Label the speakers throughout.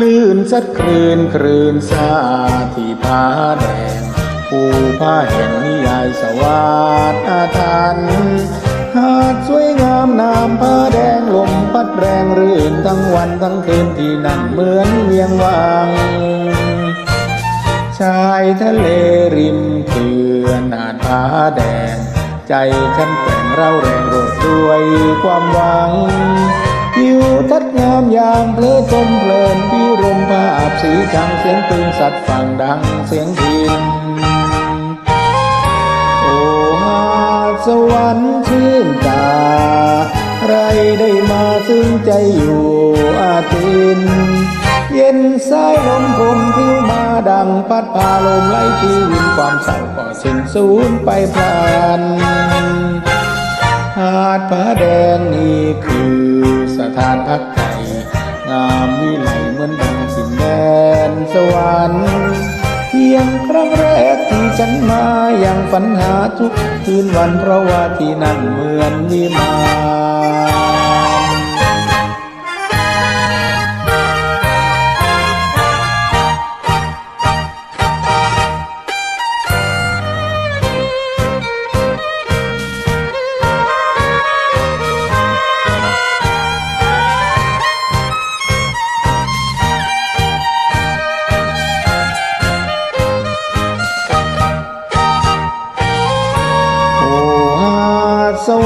Speaker 1: ลื่นสัดคลื่นคลื่นซาที่ผาแดงภูผาแห่งนิยายสวัสดอาถรรพ์หาดสวยงามน้ำผาแดงลมพัดแรงรื่นทั้งวันทั้งคืนที่นั่นเหมือนเวียงวัง ชายทะเลริมเขื่อนหาดผาแดง ใจฉันแกว่งเร่าแรงโรดด้วยความหวังทิวทัศน์งามยางเพลิดเพลิน สีชังเสียงปืนสัตว์ฝั่งดังเสียงพินโอ้หาดสวรรค์ชื่นตาใครได้มาซึ่งใจอยู่อาทินเย็นสายลมพรมพิวมาดังพัดพาลมไล่ชีวิตความเศร้าก็สิ้นสูญไปพลันหาดผาแดงนี่คือสถานพักใจงามวิไลเหมือนดัง นสวรรค์เพียงครั้งแรกที่ฉันมาอย่างฝันหาทุกคืนวันเพราะว่าที่นั่นเหมือนวิมาน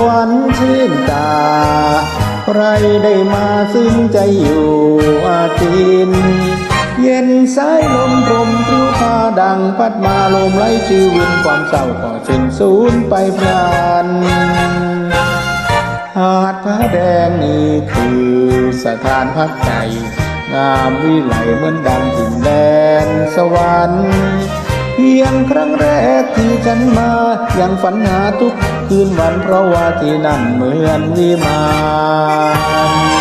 Speaker 1: วรรค์ชื่นตา ใครได้มาซึ้งใจอยู่อาทิน เย็นสายลมพรมผิวพาดังพัดมาลมไหลชีวิตความเศร้าก็สิ้นสูญไปพลันหาดผาแดงนี่คือสถานพักใจ งามวิไลเหมือนดังถิ่นแดนสวรรค์ เพียงครั้งแรกที่ฉันมายังฝันหาทุกคืนวันเพราะว่าที่นั่นเหมือนวิมาน